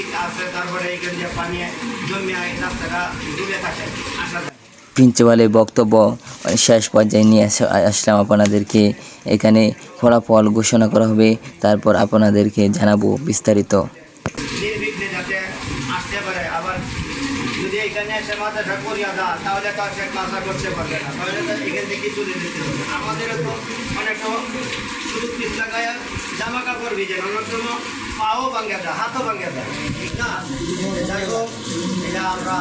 ইট আছে তারপরে এখানে যে পানি জমে রাস্তাটা ডুবে থাকে আসা প্রিন্সিপালের বক্তব্য শেষ পর্যায়ে নিয়ে আসলাম আপনাদেরকে। এখানে ফলাফল ঘোষণা করা হবে তারপর আপনাদেরকে জানাব বিস্তারিত। নির্বিঘ্নে যাতে আসতে পারে আবার যদি এখানে এসে মাথাটা করিয়া দেয় তাহলে তো সে ক্লাসটা করতে পারবে না। তাহলে তো এখান থেকে চলে যেতে হবে। আমাদেরও তো অনেক সময় শুধু পিস লাগায় জামা কাপড় ভিজে সময় পাও ভাঙে দেয় হাতও ভাঙে দেয় ঠিক না? যাই হোক, এটা আমরা,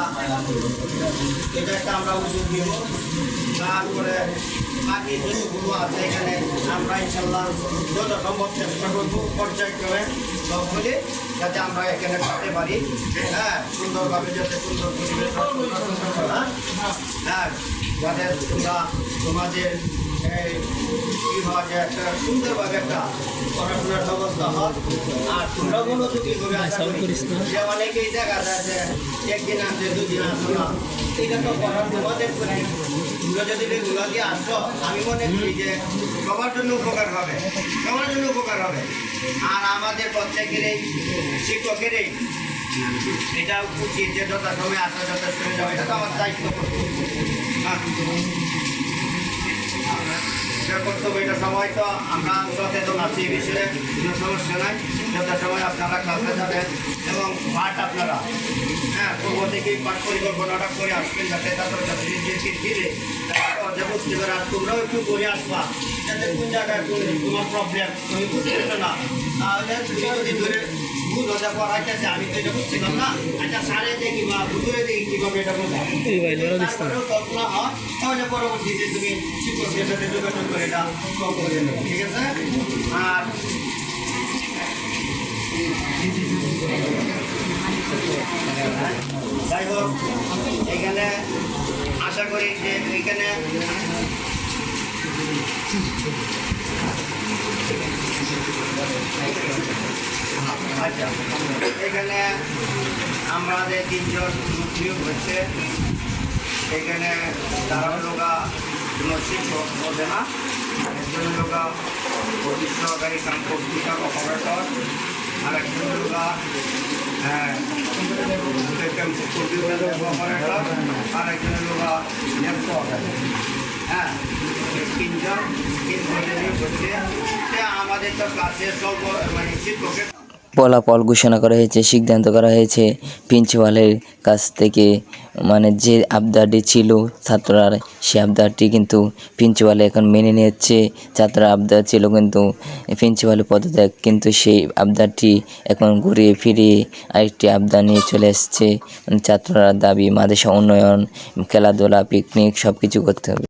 এটা একটা আমরা উদ্যোগ নিব। তারপরে বাকি যতগুলো আছে এখানে, আমরা ইনশাল্লাহ যত সম্ভব চেষ্টা করব পর্যায়ক্রমে সবগুলি, যাতে আমরা এখানে করতে পারি। হ্যাঁ সুন্দরভাবে যাতে সুন্দর পরিবেশ হ্যাঁ যাতে তোমরা তোমাদের কি হয় যে একটা সুন্দরভাবে একটা পড়াশোনার ব্যবস্থা হয় আর তোমরা মনোযোগী করে যে অনেকেই দেখা যায় যে একদিন আসে দুদিন আসো না। এটা তো পড়ার তোমাদের করি তোমরা যদি রেগুলারলি আসো আমি মনে করি যে সবার জন্য উপকার হবে সবার জন্য উপকার হবে আর আমাদের প্রত্যেকেরই শিক্ষকেরই এটা উচিত যে যথাসময়ে আসা, যথাসময়ে যাবে এটা তো আমার দায়িত্ব। হ্যাঁ। এটা কর্তব্য এটা সবাই তো, আমরা সচেতন আছি, এই বিষয়ে কোনো সমস্যা নাই। যথাসময় আপনারা ক্লাসে যাবেন এবং পাঠ আপনারা হ্যাঁ পূর্ব থেকেই পাঠ পরিকল্পনাটা করে আসবেন যাতে ছাত্রছাত্রীদেরকে ঘিরে যে বুঝতে পারে, আর তোমরাও একটু করে আসবা। যাতে কোন জায়গায় তোমার প্রবলেম তুমি বুঝতে না। তাহলে যদি ধরে ভুল হতে আমি তো এটা বুঝছিলাম না। আচ্ছা সারে দেখি বা হুজুরে দেখি কীভাবে এটা বোঝা তারপরেও কল্পনা হয়। তাহলে পরবর্তীতে তুমি শিক্ষকের সাথে যোগাযোগ করে এটা করে নেবে ঠিক আছে? আর যাই হোক এখানে আশা করি যে এখানে এখানে আমাদের তিনজন নিয়োগ হচ্ছে এখানে তারা লোকা কোনো শিক্ষক বোঝে না। একজন লোকা অফিস সহকারী পত্রিকা অপারেটর আর একজন লোকা কম্পিউটার অপারেটর আর একজন লোকা হ্যাঁ তিনজন তিনজন নিয়োগ হচ্ছে আমাদের তো ক্লাসে সব মানে শিক্ষকের ফলাফল ঘোষণা করা হয়েছে, সিদ্ধান্ত করা হয়েছে। প্রিন্সিপালের কাছ থেকে মানে যে আবদারটি ছিল ছাত্ররা, সে আবদারটি কিন্তু প্রিন্সিপাল এখন মেনে নিচ্ছে ছাত্ররা আবদার ছিল কিন্তু প্রিন্সিপালের পদত্যাগ, কিন্তু সেই আবদারটি এখন ঘুরিয়ে ফিরিয়ে আরেকটি আবদার নিয়ে চলে এসছে। ছাত্ররা দাবি মাদেশা উন্নয়ন, খেলাধুলা পিকনিক সব কিছু করতে হবে।